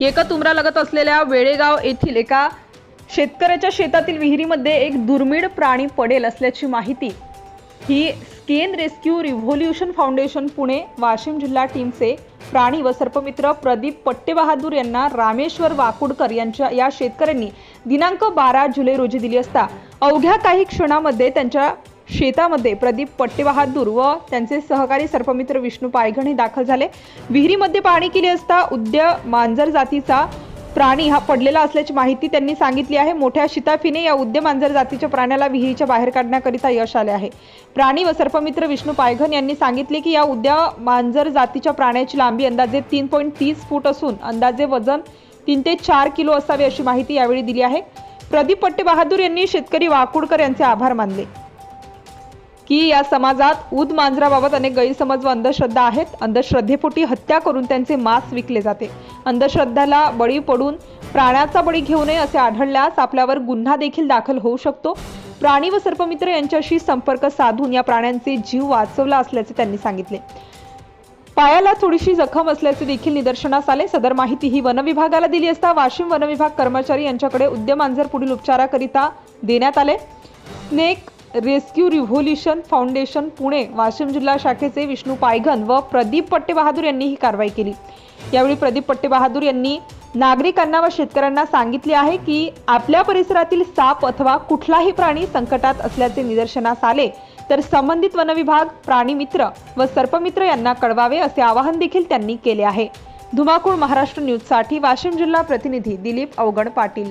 एकत लगत असलेल्या वेळेगाव येथील एका शेतकऱ्याच्या शेतातील विहिरीमध्ये एक दुर्मिळ प्राणी पडेल असल्याची माहिती. ही scan rescue revolution foundation Pune Washim जिल्हा टीमचे प्राणी व सर्पमित्र प्रदीप पट्टेबहादूर यांना रामेश्वर वाकुडकर यांच्या या शेतकऱ्यांनी दिनांक बारा जुलै रोजी दिली असता. अवघ्या काही क्षणामध्ये त्यांच्या शेतामध्ये प्रदीप पट्टेबहादूर व त्यांचे सहकारी सर्पमित्र विष्णू पायघण हे दाखल झाले. विहिरीमध्ये पाणी केली असता उद्य मांजर जातीचा प्राणी हा पडलेला असल्याची माहिती त्यांनी सांगितली आहे. मोठ्या शिताफीने या उद्य मांजर जातीच्या प्राण्याला विहिरीच्या बाहेर काढण्याकरिता यश आले आहे. प्राणी व सर्पमित्र विष्णू पायघन यांनी सांगितले की या उद्या मांजर जातीच्या प्राण्याची लांबी अंदाजे तीन पॉईंट तीस फूट असून अंदाजे वजन तीन ते चार किलो असावे अशी माहिती यावेळी दिली आहे. प्रदीप पट्टे बहादूर यांनी शेतकरी वाकुडकर यांचे आभार मानले. की या समाजात ऊद मांजराबाबत अनेक गैरसमज व अंधश्रद्धा आहेत. अंधश्रद्धेपोटी हत्या करून त्यांचे मांस विकले जाते. अंधश्रद्धाला बळी पडून प्राण्याचा बळी घेऊ नये असे आढळल्यास आपल्यावर गुन्हा देखील दाखल होऊ शकतो. प्राणी व सर्पमित्र यांच्याशी संपर्क साधून या प्राण्यांचे जीव वाचवला असल्याचे त्यांनी सांगितले. पायाला थोडीशी जखम असल्याचे देखील निदर्शनास आले. सदर माहिती ही वनविभागाला दिली असता वाशिम वनविभाग कर्मचारी यांच्याकडे उद्यमांजर पुढील उपचाराकरिता देण्यात आले. Snake rescue revolution foundation Pune Washim जिल्हा शाखेचे विष्णू पायघन व प्रदीप पट्टेबहादूर यांनी ही कारवाई केली. यावेळी प्रदीप पट्टेबहादूर यांनी नागरिकांना व शेतकऱ्यांना सांगितले आहे की आपल्या परिसरातील साप अथवा कुठलाही प्राणी संकटात असल्याचे निदर्शनास आले तर संबंधित वनविभाग प्राणीमित्र व सर्पमित्र यांना कळवावे असे आवाहन देखील त्यांनी केले आहे. धुमाकूळ महाराष्ट्र न्यूजसाठी वाशिम जिल्हा प्रतिनिधी दिलीप अवगड पाटील.